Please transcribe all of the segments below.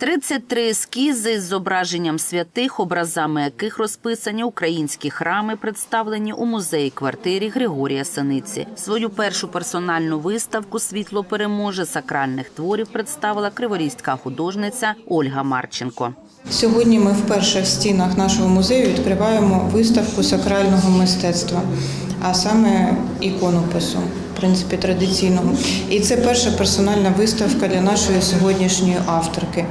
33 ескізи з зображенням святих, образами яких розписані українські храми, представлені у музеї квартирі Григорія Синиці. Свою першу персональну виставку Світло переможе сакральних творів представила криворізька художниця Ольга Марченко. Сьогодні ми вперше в стінах нашого музею відкриваємо виставку сакрального мистецтва, а саме іконопису, принципі, традиційного. І це перша персональна виставка для нашої сьогоднішньої авторки.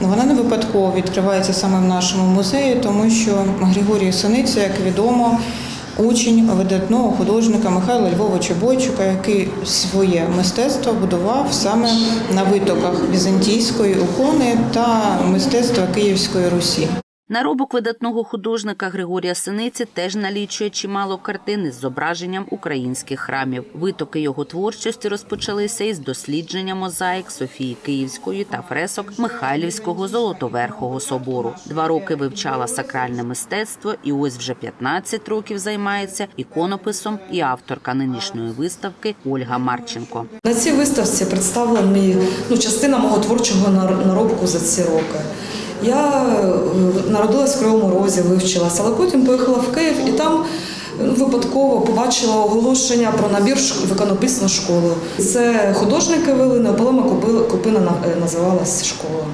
Вона не випадково відкривається саме в нашому музеї, тому що Григорій Синиця, як відомо, учень видатного художника Михайла Львовича Бойчука, який своє мистецтво будував саме на витоках візантійської ікони та мистецтва Київської Русі. Наробок видатного художника Григорія Синиці теж налічує чимало картин із зображенням українських храмів. Витоки його творчості розпочалися із дослідження мозаїк Софії Київської та фресок Михайлівського Золотоверхого собору. Два роки вивчала сакральне мистецтво, і ось вже 15 років займається іконописом і авторка нинішньої виставки Ольга Марченко. На цій виставці представлені ну, частина мого творчого нар- наробку за ці роки. Я е, народилась в Кривому Розі, вивчилася, але потім поїхала в Київ і там ну, випадково побачила оголошення про набір в іконописну школу. Це художники вели, Купи- Купина на- е, називалась школа.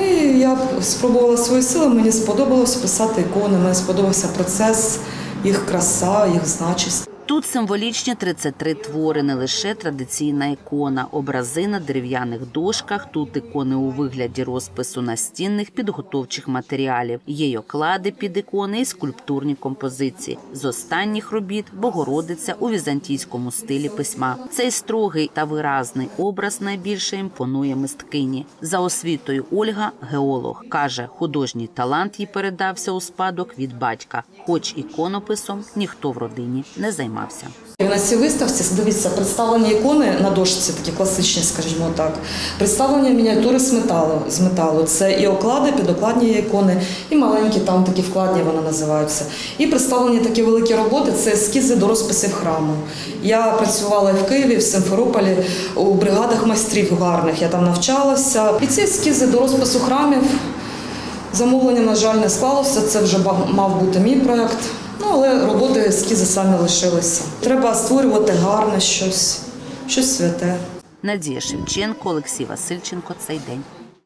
І я спробувала свої сили, мені сподобалось писати ікони, мені сподобався процес, їх краса, їх значість. Тут символічні 33 твори, не лише традиційна ікона, образи на дерев'яних дошках. Тут ікони у вигляді розпису настінних підготовчих матеріалів. Є й оклади під ікони і скульптурні композиції. З останніх робіт Богородиця у візантійському стилі письма. Цей строгий та виразний образ найбільше імпонує мисткині. За освітою Ольга геолог каже, художній талант їй передався у спадок від батька, хоч іконописом ніхто в родині не займався. На цій виставці дивіться представлені ікони на дошці, такі класичні, скажімо так. Представлені мініатюри з металу. З металу. Це і оклади, підокладні ікони, і маленькі там такі вкладні вони називаються. І представлені такі великі роботи це ескізи до розписів храму. Я працювала в Києві, в Симферополі, у бригадах майстрів гарних. Я там навчалася. І ці ескізи до розпису храмів. Замовлення, на жаль, не склалося. Це вже мав бути мій проєкт. Ну, але роботи ескізи самі лишилися. Треба створювати гарне щось, щось святе. Надія Шевченко, Олексій Васильченко. Цей день.